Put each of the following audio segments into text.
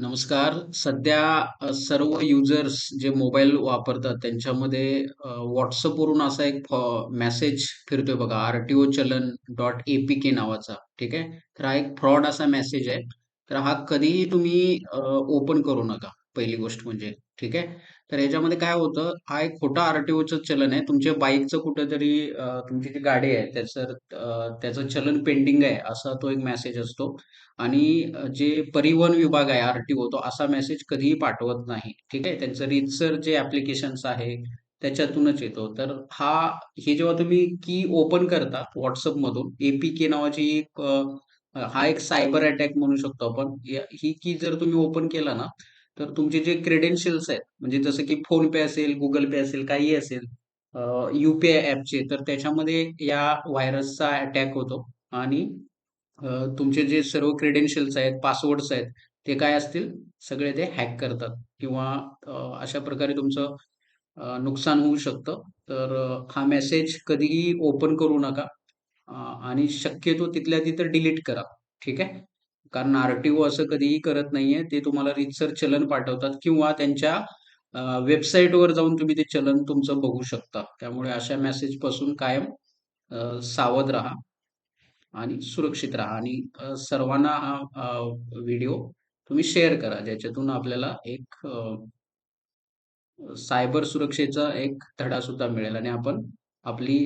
नमस्कार. सध्या सर्व युजर्स जे मोबाईल वापरतात त्यांच्यामध्ये व्हॉट्सअपवरून असा एक मेसेज फिरतोय बघा, आर-टी-ओ चलन डॉट ए-पी-के नावाचा. ठीक आहे. तर हा एक फ्रॉड असा मेसेज आहे. तर हा कधीही तुम्ही ओपन करू नका, पहिली गोष्ट म्हणजे. ठीक आहे. तर याच्यामध्ये काय होतं, हा एक खोटा आरटीओचं चलन आहे. तुमच्या बाईकचं कुठेतरी तुमची जी गाडी आहे त्याचं त्याचं चलन पेंडिंग आहे, असा तो एक मेसेज असतो. आणि जे परिवहन विभाग आहे आरटीओ तो असा मेसेज कधीही पाठवत नाही. ठीक आहे. त्यांचं रीतसर जे ऍप्लिकेशन्स आहे त्याच्यातूनच येतो. तर हा हे जेव्हा तुम्ही की ओपन करता व्हॉट्सअप मधून एपी के नावाची एक हा एक सायबर अटॅक म्हणू शकतो आपण. ही की जर तुम्ही ओपन केला ना, तर तुमचे जे क्रेडेन्शियल्स आहेत, म्हणजे जसं की फोन पे असेल, गुगल पे असेल, काही असेल, युपीआय ॲपचे, तर त्याच्यामध्ये या व्हायरसचा अटॅक होतो आणि तुमचे जे सर्व क्रेडेन्शियल्स आहेत, पासवर्ड्स आहेत, ते काय असतील, सगळे ते हॅक करतात किंवा अशा प्रकारे तुमचं नुकसान होऊ शकतं. तर हा मेसेज कधीही ओपन करू नका आणि शक्यतो तिथल्या तिथं डिलीट करा. ठीक आहे. कारण आरटीओ असं कधीही करत नाहीये. ते तुम्हाला रीतसर चलन पाठवतात किंवा त्यांच्या वेबसाईटवर जाऊन तुम्ही ते चलन तुमचं बघू शकता. त्यामुळे अशा मेसेजपासून कायम सावध राहा. आणि सुरक्षित राहा आणि सर्वांना हा व्हिडिओ तुम्ही शेअर करा, ज्याच्यातून आपल्याला एक सायबर सुरक्षेचा एक धडा सुद्धा मिळेल आणि आपण आपली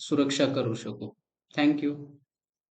सुरक्षा करू शकू. Thank you.